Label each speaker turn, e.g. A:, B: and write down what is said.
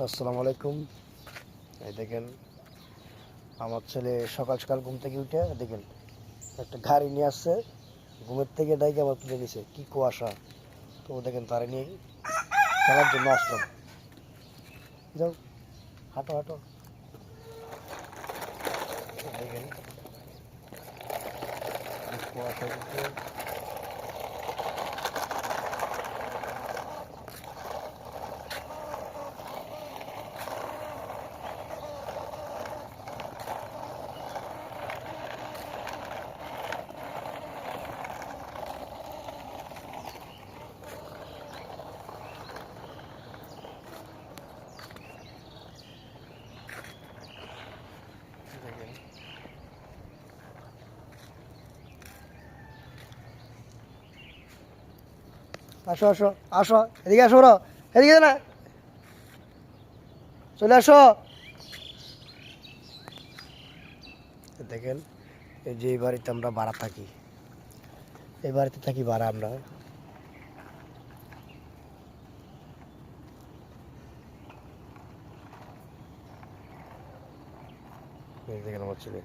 A: আসসালামু আলাইকুম। এই দেখেন, আমার ছেলে সকাল সকাল ঘুম থেকে উঠে, দেখেন, একটা গাড়ি নিয়ে আসছে, ঘুমের থেকে ডাইকে আমার তুলে নিছে কি কুয়াশা। তো দেখেন, তারা নিয়ে খেলার জন্য আসলাম। যাও, হাঁটো হাঁটো। দেখেন কুয়াশা কিন্তু দেখেন আসো আসো আসো, এদিকে আসো ওরা এদিকে না। চলে আসো। দেখেন, এই যে এই বাড়িতে আমরা ভাড়া থাকি, এই বাড়িতে থাকি ভাড়া আমরা। দেখেন আমার ছেলে।